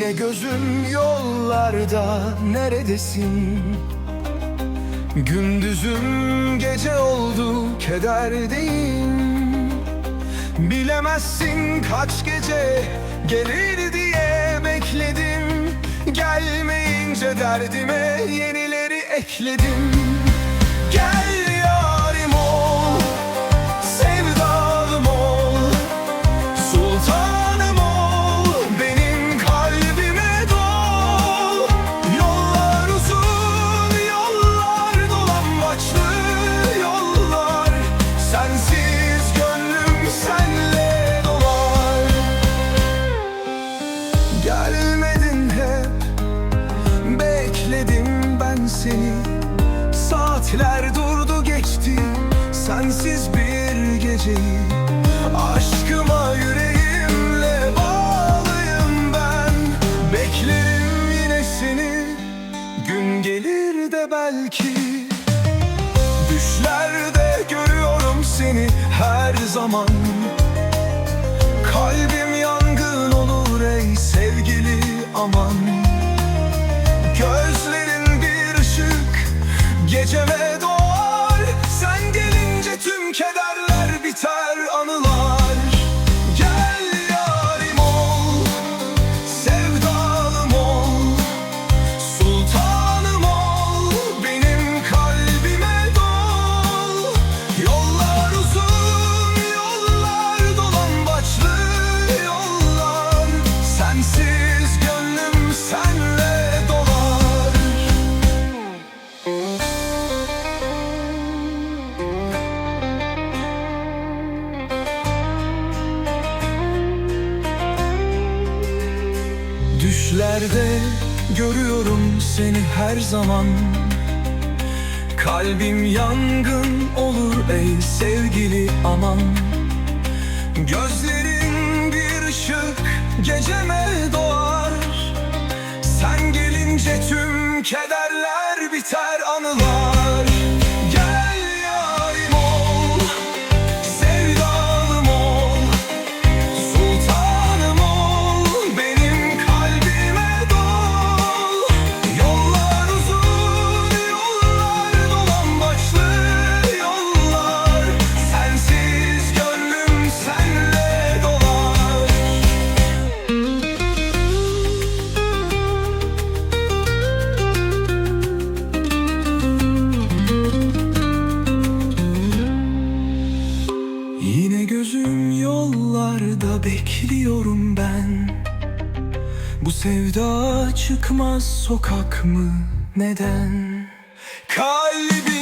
Yine gözüm yollarda neredesin? Gündüzüm gece oldu kederdeyim. Bilemezsin kaç gece gelir diye bekledim. Gelmeyince derdime yenileri ekledim seni Saatler durdu geçti, sensiz bir geceyi Aşkıma yüreğimle bağlıyım ben. Beklerim yine seni. Gün gelir de belki. Düşlerde görüyorum seni her zaman. Kalbim yangın olur ey sevgili aman Düşlerde görüyorum seni her zaman. Kalbim yangın olur ey sevgili aman. Gözlerin bir ışık geceme doğar. Sen gelince tüm kederler biter anılar yollarda bekliyorum ben Bu sevda çıkmaz sokak mı neden? Kalbim